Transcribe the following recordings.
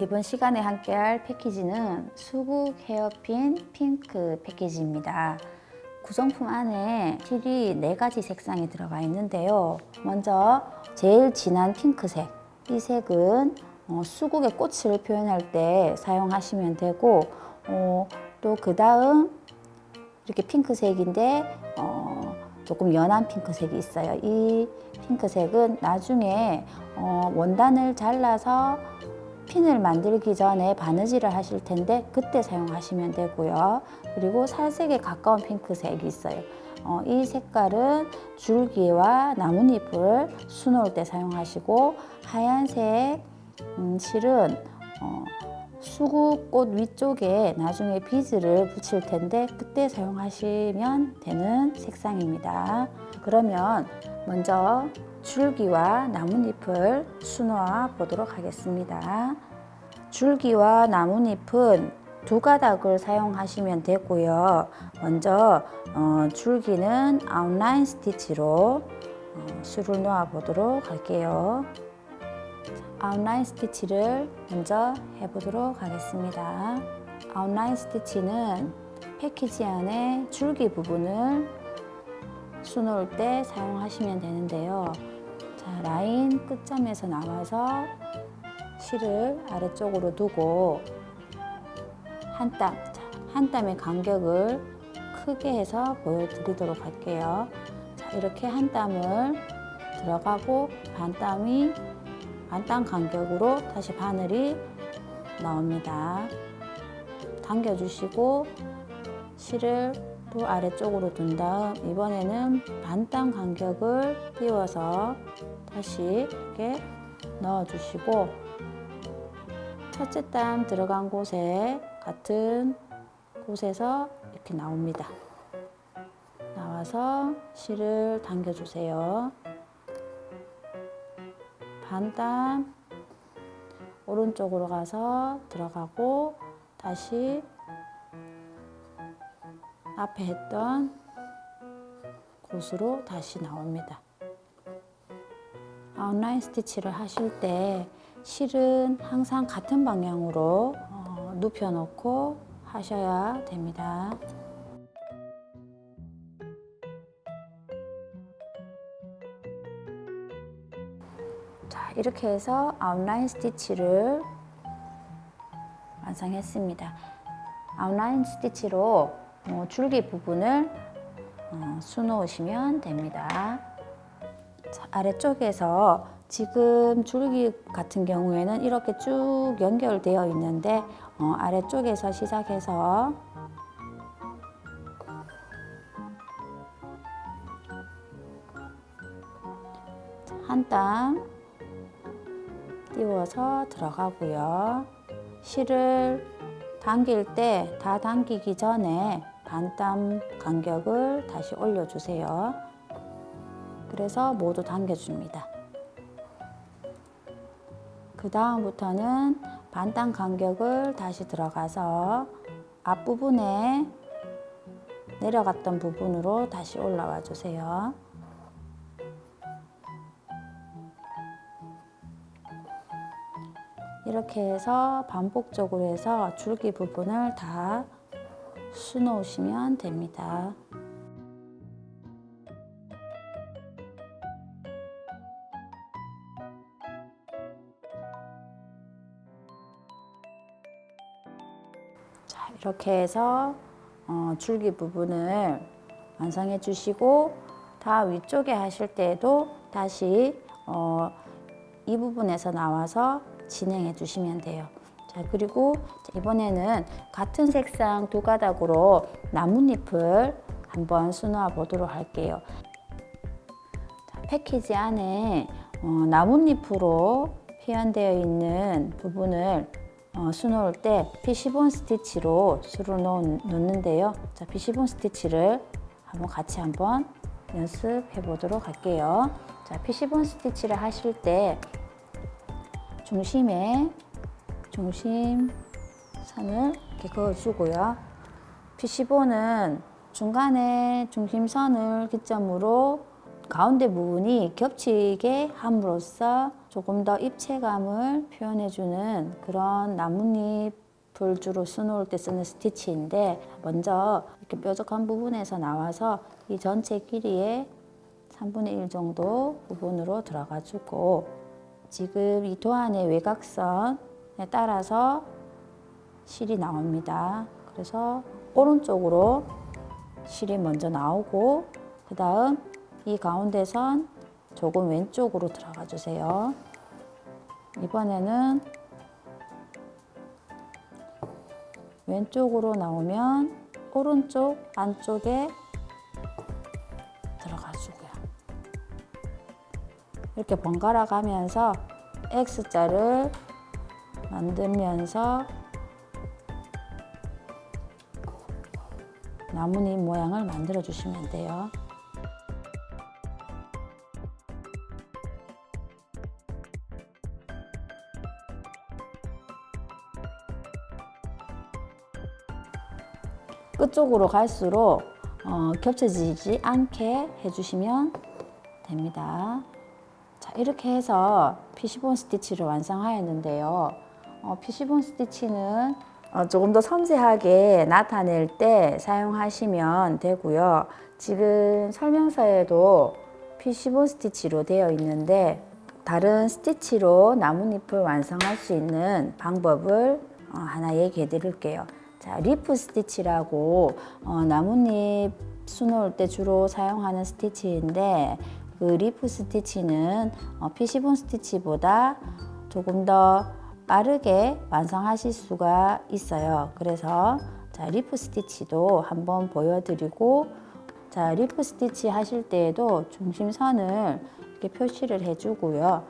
이번 시간에 함께할 패키지는 수국 헤어핀 핑크 패키지입니다. 구성품 안에 실이 네 가지 색상이 들어가 있는데요. 먼저 제일 진한 핑크색. 이 색은 어, 수국의 꽃을 표현할 때 사용하시면 되고 어, 또그 다음 이렇게 핑크색인데 어, 조금 연한 핑크색이 있어요. 이 핑크색은 나중에 어, 원단을 잘라서 핀을 만들기 전에 바느질을 하실 텐데 그때 사용하시면 되고요. 그리고 살색에 가까운 핑크색이 있어요. 어, 이 색깔은 줄기와 나뭇잎을 수놓을 때 사용하시고 하얀색 음, 실은 어, 수국꽃 위쪽에 나중에 비즈를 붙일 텐데 그때 사용하시면 되는 색상입니다. 그러면 먼저 줄기와 나뭇잎을 수놓아 보도록 하겠습니다. 줄기와 나뭇잎은 두 가닥을 사용하시면 되고요. 먼저 어, 줄기는 아웃라인 스티치로 어, 수를 놓아 보도록 할게요. 아웃라인 스티치를 먼저 해보도록 하겠습니다. 아웃라인 스티치는 패키지 안에 줄기 부분을 수놓을 때 사용하시면 되는데요. 자, 라인 끝점에서 나와서 실을 아래쪽으로 두고 한 땀, 자, 한 땀의 간격을 크게 해서 보여드리도록 할게요. 자, 이렇게 한 땀을 들어가고 반 땀이 반 땀 간격으로 다시 바늘이 나옵니다. 당겨주시고 실을 또 아래쪽으로 둔 다음 이번에는 반 땀 간격을 띄워서 다시 이렇게 넣어주시고 첫째 땀 들어간 곳에 같은 곳에서 이렇게 나옵니다. 나와서 실을 당겨주세요. 반땀 오른쪽으로 가서 들어가고 다시 앞에 했던 곳으로 다시 나옵니다. 아웃라인 스티치를 하실 때 실은 항상 같은 방향으로 어, 눕혀놓고 하셔야 됩니다. 자, 이렇게 해서 아웃라인 스티치를 완성했습니다. 아웃라인 스티치로 어, 줄기 부분을 어, 수놓으시면 됩니다. 자, 아래쪽에서 지금 줄기 같은 경우에는 이렇게 쭉 연결되어 있는데 어, 아래쪽에서 시작해서 한땀 띄워서 들어가고요. 실을 당길 때 다 당기기 전에 반땀 간격을 다시 올려주세요. 그래서 모두 당겨줍니다. 그 다음부터는 반땀 간격을 다시 들어가서 앞부분에 내려갔던 부분으로 다시 올라와 주세요. 이렇게 해서 반복적으로 해서 줄기 부분을 다 수놓으시면 됩니다. 이렇게 해서 어, 줄기 부분을 완성해 주시고 다 위쪽에 하실 때에도 다시 어, 이 부분에서 나와서 진행해 주시면 돼요. 자, 그리고 이번에는 같은 색상 두 가닥으로 나뭇잎을 한번 수놓아 보도록 할게요. 자, 패키지 안에 어, 나뭇잎으로 표현되어 있는 부분을 어, 수놓을 때 피시본 스티치로 수를 놓, 놓는데요. 자, 피시본 스티치를 한번 같이 한번 연습해 보도록 할게요. 자, 피시본 스티치를 하실 때 중심에 중심 선을 이렇게 그어주고요. 피시본은 중간에 중심선을 기점으로 가운데 부분이 겹치게 함으로써 조금 더 입체감을 표현해주는 그런 나뭇잎을 주로 수놓을 때 쓰는 스티치인데 먼저 이렇게 뾰족한 부분에서 나와서 이 전체 길이의 3분의 1 정도 부분으로 들어가주고 지금 이 도안의 외곽선에 따라서 실이 나옵니다. 그래서 오른쪽으로 실이 먼저 나오고 그 다음 이 가운데 선 조금 왼쪽으로 들어가 주세요. 이번에는 왼쪽으로 나오면 오른쪽 안쪽에 들어가 주고요. 이렇게 번갈아 가면서 X자를 만들면서 나뭇잎 모양을 만들어 주시면 돼요. 끝쪽으로 갈수록 어, 겹쳐지지 않게 해주시면 됩니다. 자, 이렇게 해서 피시본 스티치를 완성하였는데요. 어, 피시본 스티치는 어, 조금 더 섬세하게 나타낼 때 사용하시면 되고요. 지금 설명서에도 피시본 스티치로 되어 있는데 다른 스티치로 나뭇잎을 완성할 수 있는 방법을 어, 하나 얘기해 드릴게요. 자, 리프 스티치라고 어, 나뭇잎 수놓을 때 주로 사용하는 스티치인데 그 리프 스티치는 어, 피시본 스티치보다 조금 더 빠르게 완성하실 수가 있어요. 그래서 자, 리프 스티치도 한번 보여드리고 자, 리프 스티치 하실 때에도 중심선을 이렇게 표시를 해주고요.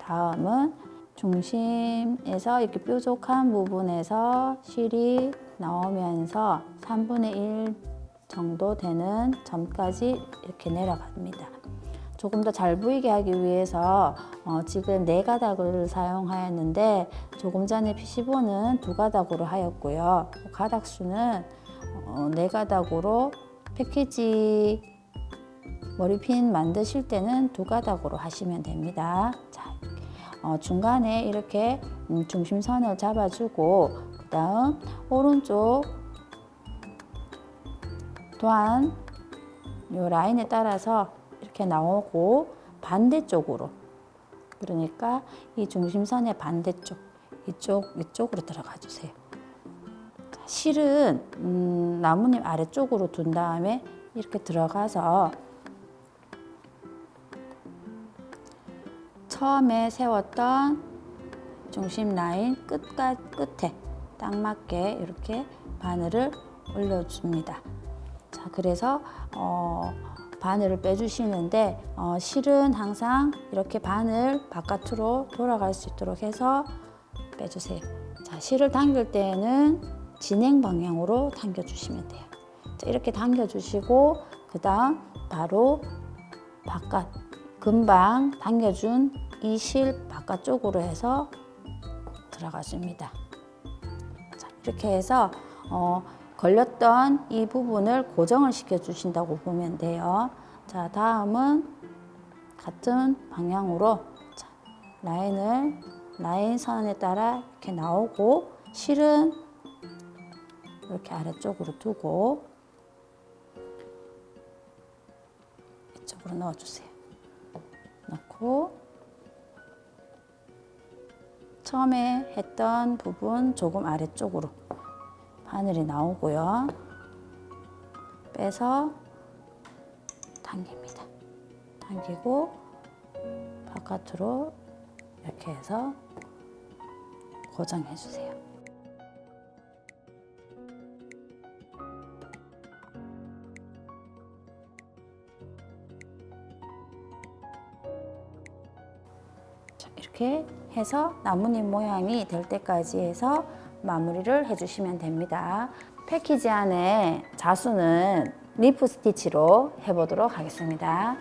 다음은 중심에서 이렇게 뾰족한 부분에서 실이 나오면서 3분의 1 정도 되는 점까지 이렇게 내려갑니다. 조금 더 잘 보이게 하기 위해서 어, 지금 네 가닥을 사용하였는데 조금 전에 피시본은 두 가닥으로 하였고요. 가닥 수는 어, 네 가닥으로 패키지 머리핀 만드실 때는 두 가닥으로 하시면 됩니다. 자, 어, 중간에 이렇게 음, 중심선을 잡아주고 그 다음 오른쪽 또한 이 라인에 따라서 이렇게 나오고 반대쪽으로 그러니까 이 중심선의 반대쪽 이쪽 이쪽으로 들어가 주세요. 자, 실은 음, 나뭇잎 아래쪽으로 둔 다음에 이렇게 들어가서 처음에 세웠던 중심 라인 끝까 끝에 딱 맞게 이렇게 바늘을 올려줍니다. 자, 그래서 어, 바늘을 빼주시는데 어, 실은 항상 이렇게 바늘 바깥으로 돌아갈 수 있도록 해서 빼주세요. 자, 실을 당길 때에는 진행 방향으로 당겨주시면 돼요. 자, 이렇게 당겨주시고 그 다음 바로 바깥 금방 당겨준 이 실 바깥쪽으로 해서 들어가줍니다. 자, 이렇게 해서 어, 걸렸던 이 부분을 고정을 시켜 주신다고 보면 돼요. 자, 다음은 같은 방향으로 자, 라인을 라인 선에 따라 이렇게 나오고 실은 이렇게 아래쪽으로 두고 이쪽으로 넣어주세요. 넣고 처음에 했던 부분 조금 아래쪽으로 바늘이 나오고요. 빼서 당깁니다. 당기고 바깥으로 이렇게 해서 고정해 주세요. 자, 이렇게 해서 나뭇잎 모양이 될 때까지 해서 마무리를 해주시면 됩니다. 패키지 안에 자수는 리프 스티치로 해보도록 하겠습니다.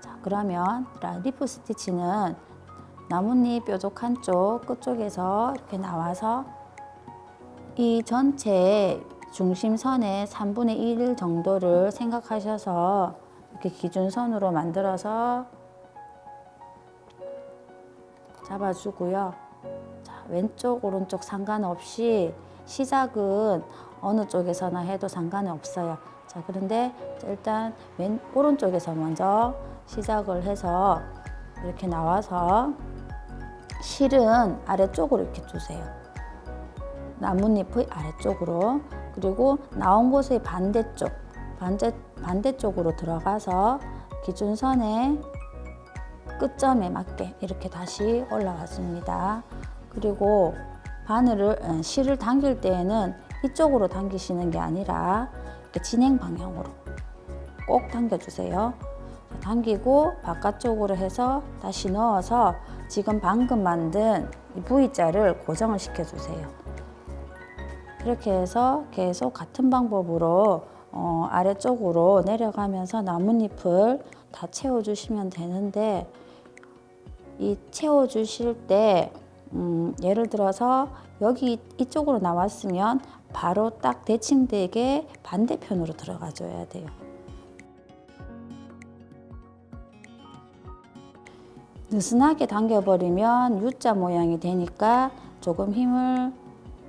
자, 그러면 리프 스티치는 나뭇잎 뾰족 한 쪽 끝쪽에서 이렇게 나와서 이 전체 중심선의 3분의 1 정도를 생각하셔서 이렇게 기준선으로 만들어서 잡아주고요. 자, 왼쪽, 오른쪽 상관없이 시작은 어느 쪽에서나 해도 상관이 없어요. 자, 그런데 일단 왼, 오른쪽에서 먼저 시작을 해서 이렇게 나와서 실은 아래쪽으로 이렇게 두세요. 나뭇잎의 아래쪽으로 그리고 나온 곳의 반대쪽 반대 반대쪽으로 들어가서 기준선의 끝점에 맞게 이렇게 다시 올라왔습니다. 그리고 바늘을 어, 실을 당길 때에는 이쪽으로 당기시는 게 아니라 진행 방향으로 꼭 당겨주세요. 당기고 바깥쪽으로 해서 다시 넣어서 지금 방금 만든 이 V자를 고정을 시켜주세요. 이렇게 해서 계속 같은 방법으로 어, 아래쪽으로 내려가면서 나뭇잎을 다 채워주시면 되는데 이 채워주실 때 음, 예를 들어서 여기 이쪽으로 나왔으면 바로 딱 대칭되게 반대편으로 들어가 줘야 돼요. 느슨하게 당겨버리면 U자 모양이 되니까 조금 힘을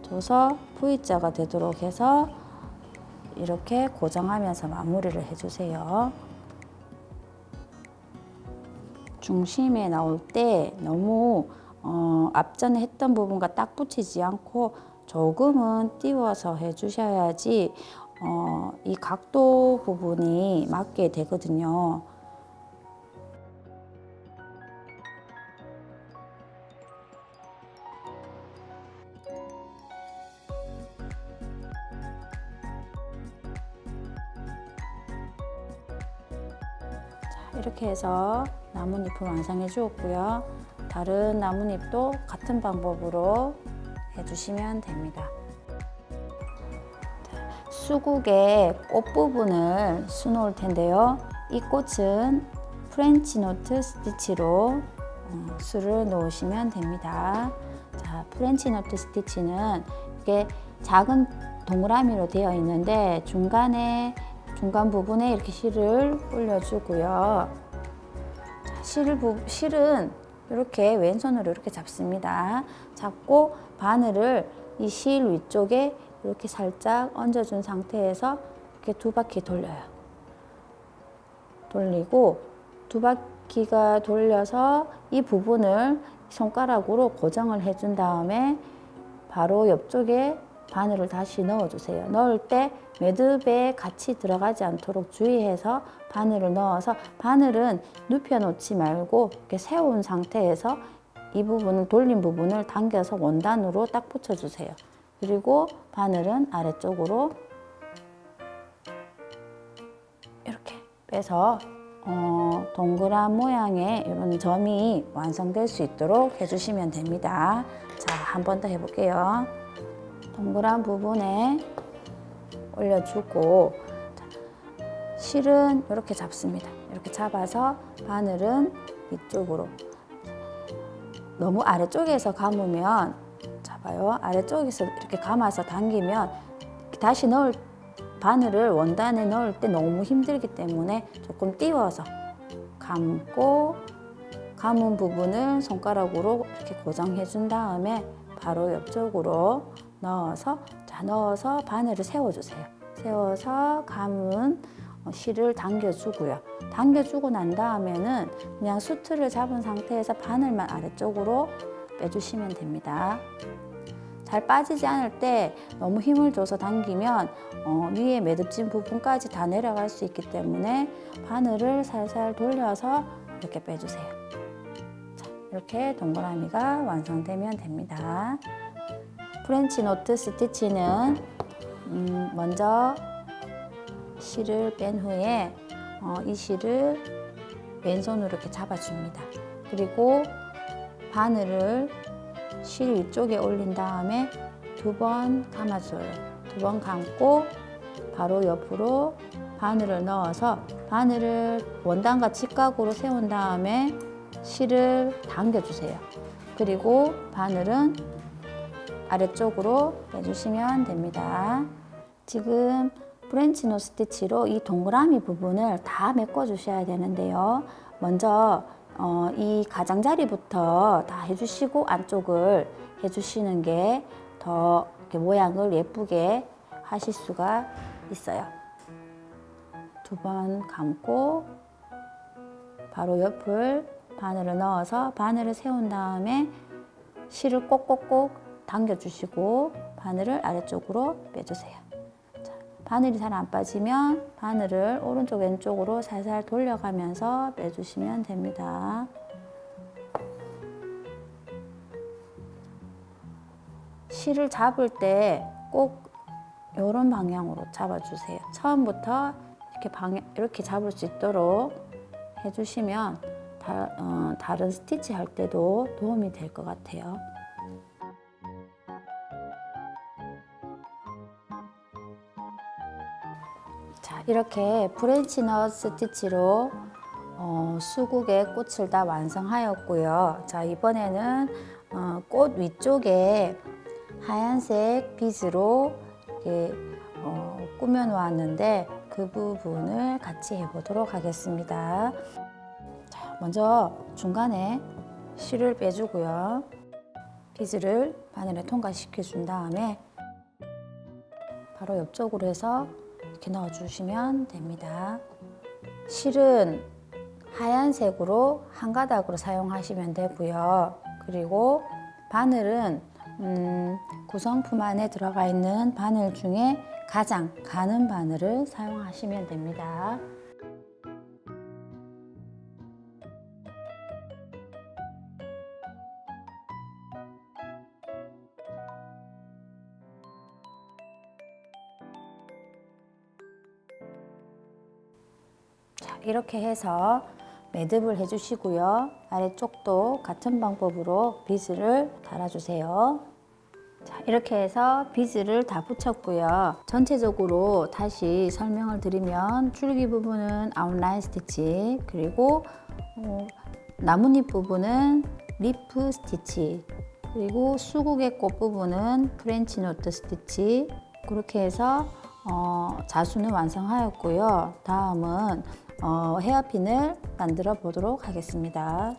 줘서 V자가 되도록 해서 이렇게 고정하면서 마무리를 해주세요. 중심에 나올 때 너무 어, 앞전에 했던 부분과 딱 붙이지 않고 조금은 띄워서 해주셔야지 어, 이 각도 부분이 맞게 되거든요. 자, 이렇게 해서 나뭇잎을 완성해 주었고요. 다른 나뭇잎도 같은 방법으로 해주시면 됩니다. 자, 수국의 꽃 부분을 수놓을 텐데요. 이 꽃은 프렌치 노트 스티치로 어, 수를 놓으시면 됩니다. 자, 프렌치 노트 스티치는 이게 작은 동그라미로 되어 있는데 중간에 중간 부분에 이렇게 실을 올려주고요. 부, 실은 이렇게 왼손으로 이렇게 잡습니다. 잡고 바늘을 이 실 위쪽에 이렇게 살짝 얹어준 상태에서 이렇게 두 바퀴 돌려요. 돌리고 두 바퀴가 돌려서 이 부분을 손가락으로 고정을 해준 다음에 바로 옆쪽에 바늘을 다시 넣어주세요. 넣을 때 매듭에 같이 들어가지 않도록 주의해서 바늘을 넣어서 바늘은 눕혀 놓지 말고 이렇게 세운 상태에서 이 부분을 돌린 부분을 당겨서 원단으로 딱 붙여주세요. 그리고 바늘은 아래쪽으로 이렇게 빼서 어, 동그란 모양의 이런 점이 완성될 수 있도록 해주시면 됩니다. 자, 한 번 더 해볼게요. 동그란 부분에 올려주고 자, 실은 이렇게 잡습니다. 이렇게 잡아서 바늘은 위쪽으로 너무 아래쪽에서 감으면 잡아요. 아래쪽에서 이렇게 감아서 당기면 다시 넣을 바늘을 원단에 넣을 때 너무 힘들기 때문에 조금 띄워서 감고 감은 부분을 손가락으로 이렇게 고정해 준 다음에 바로 옆쪽으로 넣어서 자 넣어서 바늘을 세워주세요. 세워서 감은 어, 실을 당겨주고요. 당겨주고 난 다음에는 그냥 수트를 잡은 상태에서 바늘만 아래쪽으로 빼주시면 됩니다. 잘 빠지지 않을 때 너무 힘을 줘서 당기면 어, 위에 매듭진 부분까지 다 내려갈 수 있기 때문에 바늘을 살살 돌려서 이렇게 빼주세요. 자, 이렇게 동그라미가 완성되면 됩니다. 프렌치 노트 스티치는 음, 먼저 실을 뺀 후에 어, 이 실을 왼손으로 이렇게 잡아줍니다. 그리고 바늘을 실 위쪽에 올린 다음에 두 번 감아줘요. 두 번 감고 바로 옆으로 바늘을 넣어서 바늘을 원단과 직각으로 세운 다음에 실을 당겨주세요. 그리고 바늘은 아래쪽으로 빼주시면 됩니다. 지금 프렌치 노 스티치로 이 동그라미 부분을 다 메꿔 주셔야 되는데요. 먼저 어, 이 가장자리부터 다 해주시고 안쪽을 해주시는 게 더 모양을 예쁘게 하실 수가 있어요. 두 번 감고 바로 옆을 바늘을 넣어서 바늘을 세운 다음에 실을 꼭꼭꼭 당겨주시고 바늘을 아래쪽으로 빼주세요. 자, 바늘이 잘 안 빠지면 바늘을 오른쪽 왼쪽으로 살살 돌려가면서 빼주시면 됩니다. 실을 잡을 때 꼭 이런 방향으로 잡아주세요. 처음부터 이렇게 방향 이렇게 잡을 수 있도록 해주시면 다, 어, 다른 스티치 할 때도 도움이 될 것 같아요. 이렇게 프렌치 넛 스티치로 어, 수국의 꽃을 다 완성하였고요. 자, 이번에는 어, 꽃 위쪽에 하얀색 빗으로 이렇게 어, 꾸며 놓았는데 그 부분을 같이 해보도록 하겠습니다. 자, 먼저 중간에 실을 빼주고요. 비즈를 바늘에 통과시켜 준 다음에 바로 옆쪽으로 해서 이렇게 넣어주시면 됩니다. 실은 하얀색으로 한 가닥으로 사용하시면 되고요. 그리고 바늘은 음, 구성품 안에 들어가 있는 바늘 중에 가장 가는 바늘을 사용하시면 됩니다. 이렇게 해서 매듭을 해주시고요. 아래쪽도 같은 방법으로 비즈를 달아주세요. 자, 이렇게 해서 비즈를 다 붙였고요. 전체적으로 다시 설명을 드리면 줄기 부분은 아웃라인 스티치, 그리고 어, 나뭇잎 부분은 리프 스티치, 그리고 수국의 꽃 부분은 프렌치 노트 스티치, 그렇게 해서 어, 자수는 완성하였고요. 다음은 어, 헤어핀을 만들어 보도록 하겠습니다.